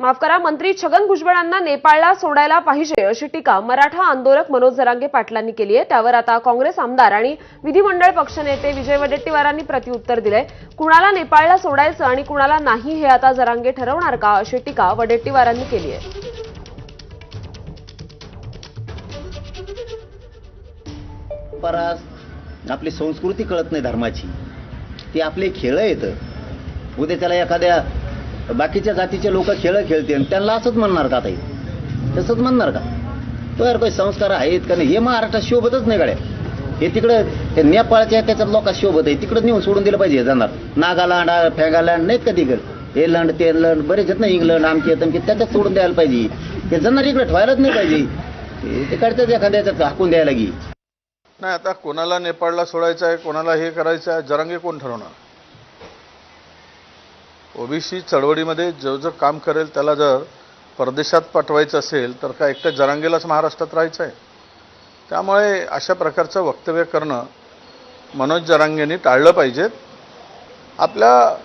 माफ करा मंत्री छगन भुजबळांना नेपाळला सोडायला पाहिजे अशी टीका मराठा आंदोलक मनोज जरांगे पाटलांनी केली आहे. त्यावर आता काँग्रेस आमदार आणि विधिमंडळ पक्षनेते विजय वडेट्टीवारांनी प्रत्युत्तर दिलंय. कुणाला नेपाळला सोडायचं आणि कुणाला नाही हे आता जरांगे ठरवणार का अशी टीका वडेट्टीवारांनी केली आहे. परास आपली संस्कृती कळत नाही धर्माची. ती आपले खेळ येतं उद्या त्याला एखाद्या बाकीच्या जातीचे लोक खेळ खेळते आणि त्यांना असंच म्हणणार का ताई? तसंच म्हणणार का? तो यार काही संस्कार आहेत का नाही? हे महाराष्ट्रात शोभतच नाही गाड्या. हे तिकडं ते नेपाळच्या त्याच्यात लोकात शोभत आहे. तिकडं नेऊन सोडून दिलं पाहिजे हे जाणार. नागालँड फेगालँड नाहीत का तिकडं? हे लंड ते लंड बरेच आहेत ना इंग्लंड आमचे तमके त्याच्यात सोडून द्यायला पाहिजे. ते जाणार इकडे ठेवायलाच नाही पाहिजे. ते- काढतात एखाद्या हाकून द्यायला गी नाही आता कोणाला नेपाळला सोडायचं आहे कोणाला हे करायचं आहे जरांगे कोण ठरवणार? ओबीसी चळवळीमध्ये जो जो काम करेल त्याला जर परदेशात पाठवायचं असेल तर का एकट्या जरांगेलाच महाराष्ट्रात राहायचं आहे? त्यामुळे अशा प्रकारचं वक्तव्य करणं मनोज जरांगेंनी टाळलं पाहिजेत. आपल्या